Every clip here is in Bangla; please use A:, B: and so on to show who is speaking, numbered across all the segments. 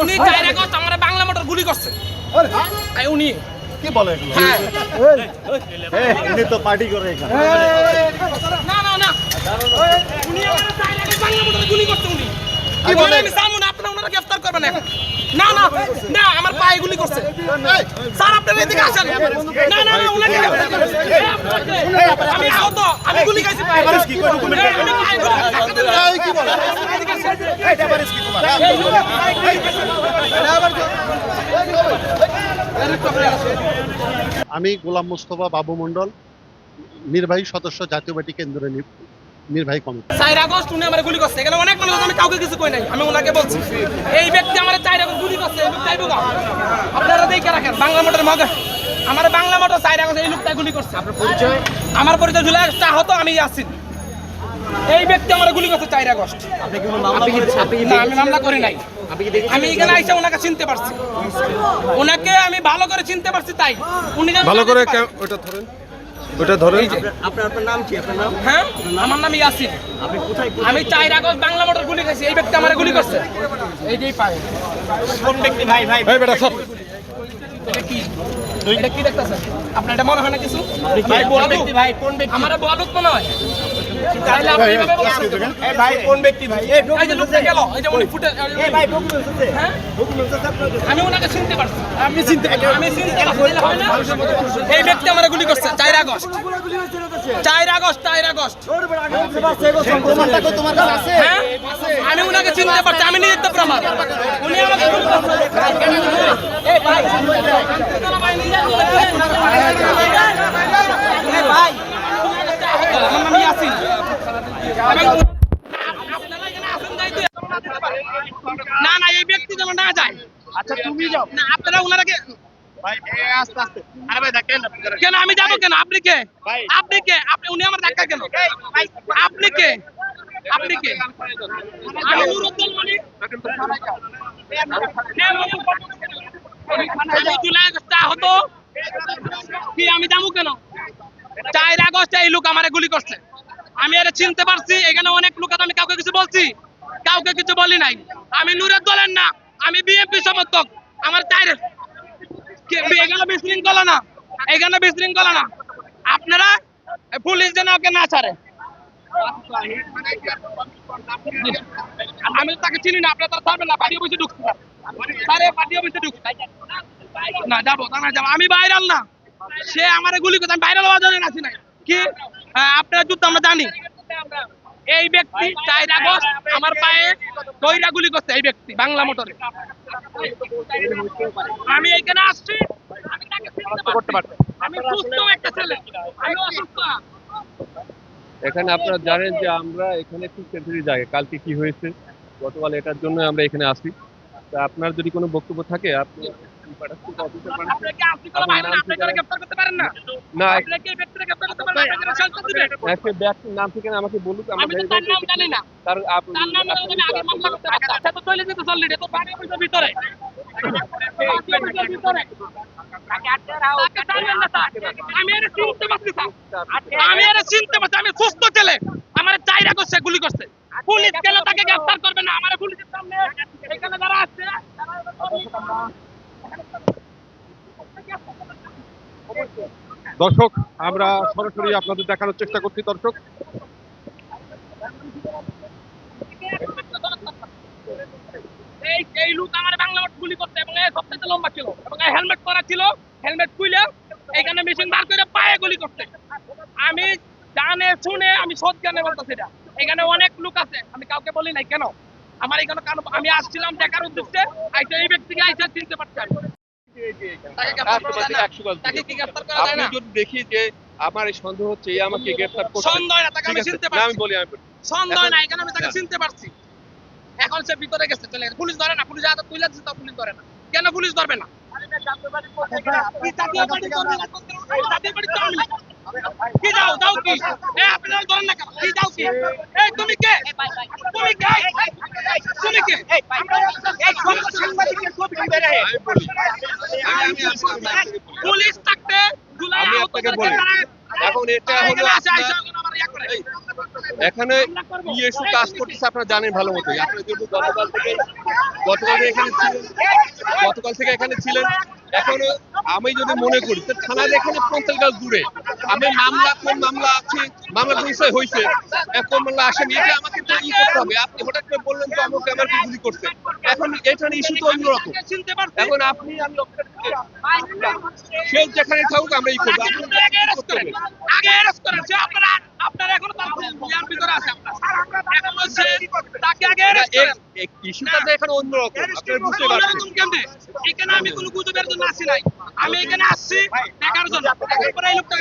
A: উনি গত আমার বাংলা মোটর গুলি করছে। আই উনি।
B: কি বলে এগুলো?
A: হ্যাঁ।
B: তো পার্টি করে
A: না না না। উনি আমার চাইরা বাংলা মোটর গুলি করছে উনি।
B: কি বলে?
A: আমি সামু না আপনারা ওনারা গ্রেফতার করবেন এখন। না না না আমার পায়ে গুলি করছে স্যার আপনারা এদিকে আসেন না না না উনাকে আমি আহত আমি গুলি খাইছি পায়ে
B: কি করে গুলি
A: এই,
B: কি বলে?
A: এদিকে আসেন।
B: কি তোমার? আমি গোলাম মোস্তফা বাবু মন্ডল নির্বাহী সদস্য জাতীয় পার্টি কেন্দ্রের নি- নির্বাহী কমিটি
A: চার আগস্ট উনি আমার গুলি করছে। এখানে অনেক মানুষ আমি কাউকে কিছু কই নাই আমি ওনাকে বলছি। এই ব্যক্তি আমার চার আগস্ট গুলি করছে এই বোকা আপনারা দেখে রাখেন বাংলা মোটর মগে আমার বাংলা মোটর চার আগস্ট এই লোকটাই গুলি করছে। আপনার পরিচয়? আমার পরিচয় জুলাই আগস্ট হতো আমি আছি এই ব্যক্তি আমার গুলি করছে চার আগস্ট। না আমি মামলা করি নাই? আমি এখানে আইসা ওনাকে চিনতে পারছি। ওনাকে আমি ভালো করে চিনতে পারছি তাই। উনি
C: ভালো করে ওটা ধরেন। ওটা ধরেন
D: আপনার আপনার নাম কি? আপনার নাম?
A: হ্যাঁ আমার নাম ইয়াসিন।
D: আপনি কোথায়
A: আমি চার আগস্ট বাংলা মোটর গুলি খাইছি এই ব্যক্তি আমার গুলি করছে। এই যেই পায়।
D: কোন ব্যক্তি? ভাই ভাই।
C: ভাই বেটা সব
A: এটা কি? এটা কি দেখতেছেন? আপনার এটা মনে হয় না কিছু?
D: ভাই কোন
A: বলুক।
D: ব্যক্তি? ভাই কোন ব্যক্তি?
A: আমার বলুক মনে হয়। তাহলে আপনি এভাবে বলছেন।
D: এই ভাই কোন ব্যক্তি? ভাই। এই
A: এই যে লোকটা গেল। এই যে উনি ফুটে
D: এই ভাই ডকুমেন্টস আছে।
A: হ্যাঁ?
D: ডকুমেন্টস আছে আপনার
A: আমি ওনাকে চিনতে পারছি। আপনি চিনতে পারছেন। আমি চিনতে পারছি। তাহলে না? এই ব্যক্তি আমার গুলি করছে। চার আগস্ট। চার আগস্ট চার আগস্ট।
B: প্রমাণটা কই তোমার কাছে আছে?
A: আমি ওনাকে চিনতে পারছি। আমি নিজে তো প্রমাণ। উনি আমাকে গুলি করছে। এই ভাই। ভাই। ভাই। আমার নাম ইয়াসিন না না এই ব্যক্তি যেন না যায়।
D: আচ্ছা তুমি যাও।
A: না আপনারা ওনারাকে কেন আমি যাব কেন? আপনি কে? আপনি কে? আপনি উনি আমার ধাক্কা কেন? আপনি কে? আপনি কে? আমি নুরুদ্দিন মানিক। জুলাই আগস্ট আহত। কি আমি যাব কেন? চার আগস্ট এই লোক আমারে গুলি করছে। আমি এটা চিনতে পারছি, এখানে অনেক লোক আমি কাউকে কিছু বলছি? কাউকে কিছু বলি নাই। আমি নুরের দলের না, আমি বিএনপি সমর্থক। আমার চার এখানে বিশৃঙ্খলা না, এখানে বিশৃঙ্খলা না। আপনারা পুলিশ যেন ওকে না ছাড়ে। আমি তাকে চিনি না, আপনারা তার ছাড়বেন না পার্টি অফিসে ঢুকতে স্যার পার্টি অফিসে ঢুকতে না, যাব না যাব। আমি ভাইরাল না। সে আমার গুলি করতে আমি ভাইরাল হওয়ার জন্য আছি নাই। কি? হ্যাঁ, আপনারা যুদ্ধ আমরা জানি। এই ব্যক্তি চার আগস্ট আমার পায়ে দইরা গুলি করছে এই ব্যক্তি বাংলা মোটরে। আমি এখানে আসছি আমি তাকে চিনতে পারছি। আমি সুস্থ একটা ছেলে। আমি অসুস্থ।
C: এখানে আপনারা জানেন যে আমরা এখানে খুব সেন্সিটিভ জায়গা কালকে কি হয়েছে গতকাল এটার জন্য আমরা এখানে আসি। তা আপনার যদি কোনো বক্তব্য থাকে আপনি নাম ঠিকানা আমাকে বলুক
A: আমি ভিতরে। সুস্থ ছেলে। আমার চাইরা করছে গুলি করছে। পুলিশ গেল তাকে গ্রেফতার করবে না আমার পুলিশের সামনে এখানে যারা আছে
C: দর্শক, আমরা সরাসরি আপনাদের দেখানোর চেষ্টা করছি, দর্শক।
A: এখানে মেশিন বার করে পায়ে গুলি করতে আমি জানে, শুনে, আমি এখানে অনেক লোক আছে, আমি কাউকে বলি নাই কেন? আমার এখানে আমি আসছিলাম দেখার উদ্দেশ্যে এই ব্যক্তিকে চিনতে পারছি তাকে কি গ্রেফতার করা যায়
C: আপনি
A: না।
C: যদি দেখি যে আমার এই সন্দেহ হচ্ছে এই আমাকে গ্রেফতার করছে।
A: সন্দেহ না তাকে আমি চিনতে পারছি
C: আমি বলি আমি
A: সন্দেহ না এখানে আমি তাকে
C: হ্যাঁ।
A: চিনতে পারছি। এখন সে ভিতরে গেছে চলে গেছে। পুলিশ ধরে না পুলিশ হাতে তুলে দিচ্ছে তাও পুলিশ ধরে না। কেন পুলিশ ধরবে না? কি তো আমি। কি যাও যাও কি? আপনারা ধরেন না কেন? কি যাও কি? তুমি কে? তুমি কে? তুমি কে? এই সাংবাদিকের ছবি বেরে
C: আমি বলি আমি আমি আমি- আমি-
A: পুলিশ থাকতে।
C: এখন এটা হলো
A: এখানে ইয়া
C: ইএসু কাজ করতেছে আপনারা জানেন ভালো মতোই গতকাল থেকে গতকাল এখানে ছিলেন গতকাল থেকে এখানে ছিলেন এখনও আমি যদি মনে করি থানা এখানে পঞ্চাশ গাছ দূরে আমি মামলা কোন মামলা আছে মামলা বিষয় হয়েছে কোন মামলা আসেনি এটা আমাকে তো ই করতে হবে আপনি হঠাৎ করে বললেন তো আমাকে আমাকে গুলি করছে এখন এখানে ইস্যু তো অন্যরকম এখন আপনি আমি সে যেখানে থাকুক আমরা ই করব
A: আগে করেন। সে আপনারা আপনারা এখনও তার ভিতরে আছে আপনার। এখন হচ্ছে তাকে আগে করেন।
C: ইস্যুটা তো এখানে অন্যরকম। আপনারা বুঝতে পারছেন।
A: এখানে আমি কোনো গুজবের জন্য আসি নাই। এখানে আসছি জন্য। পরে এই লোকটা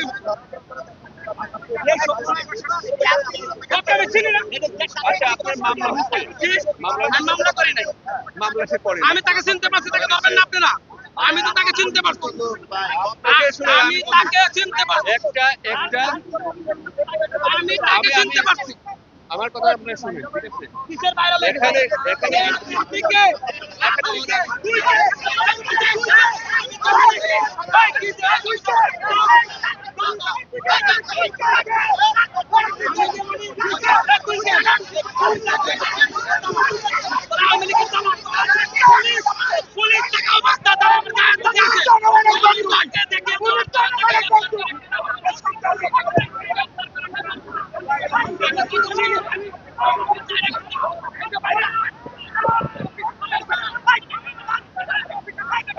A: তাকে চিনতে পারছি তাকে ধরবেন না আপনারা আমি তো তাকে চিনতে পারছি। আমি
C: আমি-
A: তাকে চিনতে পারছি।
C: একটা একটা
A: আমি তাকে চিনতে পারছি।
C: আমার কথা আপনারা শুনুন ঠিক আছে
A: কিসের বাইরে লেগে?
C: এখানে এখানে
A: আপনি কে? আপনি কে? তুই কে? এই, কিসের? তুই কে? তুই কে? আওয়ামী লীগের জামাত। পুলিশ, পুলিশ থেকে অবস্থা তারা আমার গায়ে হাত দিয়েছে। তাকে দেখে পুলিশ আমি তাকে চিনতে পারছি না, আপনাদের জাতীয় পার্টির লোকজন আমার গায়ে হাত দিতে আসে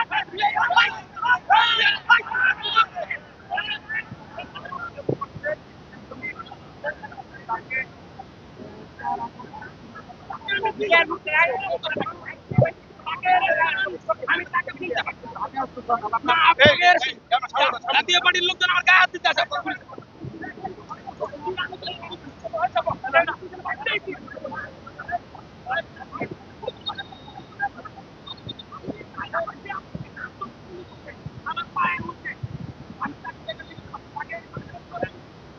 A: আপনার পুলিশ। আমার পায়ের মধ্যে আমি তাকে দেখে চিনতে পারছি।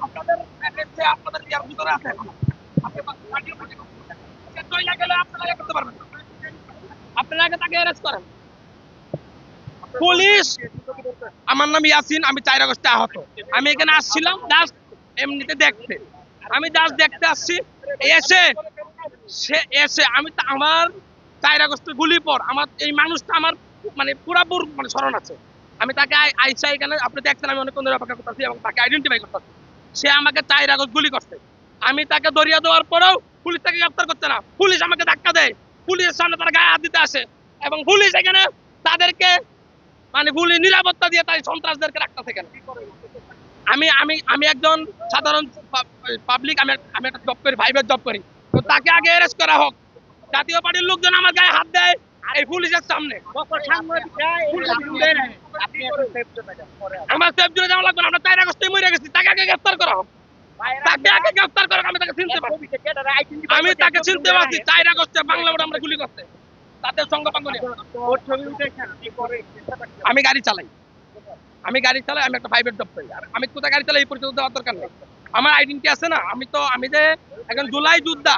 A: আপনাদের এগেন্সে আপনাদের ইয়ার ভিতরে আছে এখন। আপনি পার্টির পার্টি করছেন। সে চইলা গেলে আপনারা ইয়ে করতে পারবেন না। আপনারা আগে তাকে অ্যারেস্ট করেন পুলিশ? আমার নাম ইয়াসিন, আমি চার আগস্টে আহত। আমি এখানে আসছিলাম জাস্ট এমনিতে দেখতে। আমি জাস্ট দেখতে আসছি। এসে, সে এসে, আমি আমার চার আগস্টের গুলি পর, আমার এই মানুষটা আমার মানে পুরাপুর মানে স্মরণ আছে। আমি তাকে আইসা এখানে, আপনি দেখছেন, আমি অনেকক্ষণ ধরে অপেক্ষা করতেছি এবং তাকে আইডেন্টিফাই করতেছি। সে আমাকে চার আগস্ট গুলি করছে। আমি তাকে দরিয়া দেওয়ার পরেও পুলিশ তাকে গ্রেপ্তার করছে না। পুলিশ আমাকে ধাক্কা দেয়। পুলিশের সামনে তারা গায়ে হাত দিতে আসে এবং পুলিশ এখানে তাদেরকে মানে পুলিশ নিরাপত্তা দিয়ে তাই সন্ত্রাসদেরকে রাখতেছে কেন? আমি আমি আমি একজন সাধারণ পাবলিক আমি আমি একটা জব করি ভাইবের জব করি। তো তাকে আগে অ্যারেস্ট করা হোক। জাতীয় পার্টির লোকজন আমার গায়ে হাত দেয় এই পুলিশের সামনে। আমার সেফ জোনে যাওয়া লাগবে আমরা চার আগস্টে মরে গেছি, তাকে আগে গ্রেফতার করা হোক। তাকে আগে গ্রেফতার করা আমি তাকে চিনতে পারছি। আমি তাকে চিনতে পারছি, চার আগস্টে বাংলা আমরা গুলি করতে। তাদের নিয়ে। আমি গাড়ি চালাই। আমি গাড়ি চালাই আমি একটা প্রাইভেট জব করি। আর আমি কোথায় গাড়ি চালাই এই পরিচয় দেওয়ার দরকার নেই। আমার আইডেন্টি আছে না আমি তো আমি যে একজন জুলাই যোদ্ধা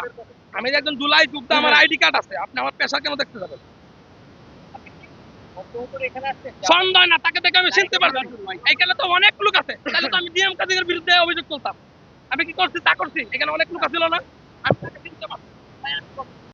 A: আমি যে একজন জুলাই যোদ্ধা আমার আইডি কার্ড আছে। আপনি আমার পেশা কেন দেখতে যাবেন? সন্দেহ না তাকে দেখে আমি চিনতে পারছি এখানে তো অনেক লোক আছে। তাহলে তো আমি ডিএম কাদিরের বিরুদ্ধে অভিযোগ তুলতাম। আমি কি করছি তা করছি? এখানে অনেক লোক ছিল না। আমি তাকে চিনতে পারছি